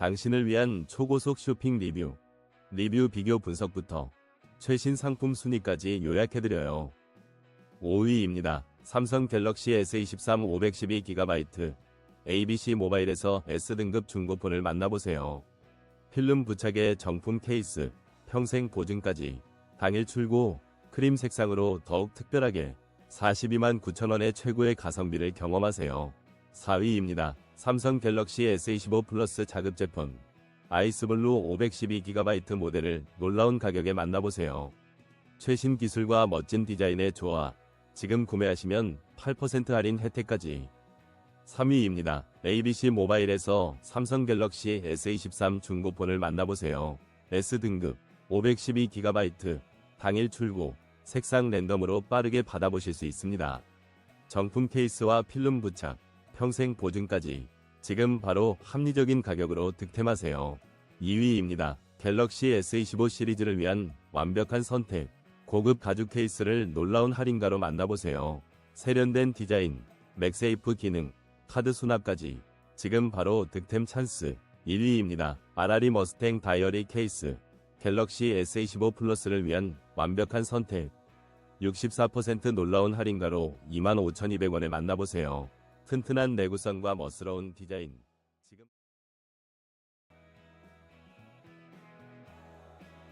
당신을 위한 초고속 쇼핑 리뷰, 리뷰 비교 분석부터 최신 상품 순위까지 요약해드려요. 5위입니다. 삼성 갤럭시 S23 512GB ABC 모바일에서 S등급 중고폰을 만나보세요. 필름 부착에 정품 케이스, 평생 보증까지 당일 출고, 크림 색상으로 더욱 특별하게 42만 9천원의 최고의 가성비를 경험하세요. 4위입니다. 삼성 갤럭시 S25 플러스 자급 제품 아이스블루 512GB 모델을 놀라운 가격에 만나보세요. 최신 기술과 멋진 디자인의 조화, 지금 구매하시면 8% 할인 혜택까지. 3위입니다. ABC 모바일에서 삼성 갤럭시 S23 중고폰을 만나보세요. S등급 512GB 당일 출고 색상 랜덤으로 빠르게 받아보실 수 있습니다. 정품 케이스와 필름 부착, 평생 보증까지 지금 바로 합리적인 가격으로 득템하세요. 2위입니다. 갤럭시 S25 시리즈를 위한 완벽한 선택. 고급 가죽 케이스를 놀라운 할인가로 만나보세요. 세련된 디자인, 맥세이프 기능, 카드 수납까지 지금 바로 득템 찬스 1위입니다. 아라리 머스탱 다이어리 케이스 갤럭시 S25 플러스를 위한 완벽한 선택 64% 놀라운 할인가로 25,200원에 만나보세요. 튼튼한 내구성과 멋스러운 디자인.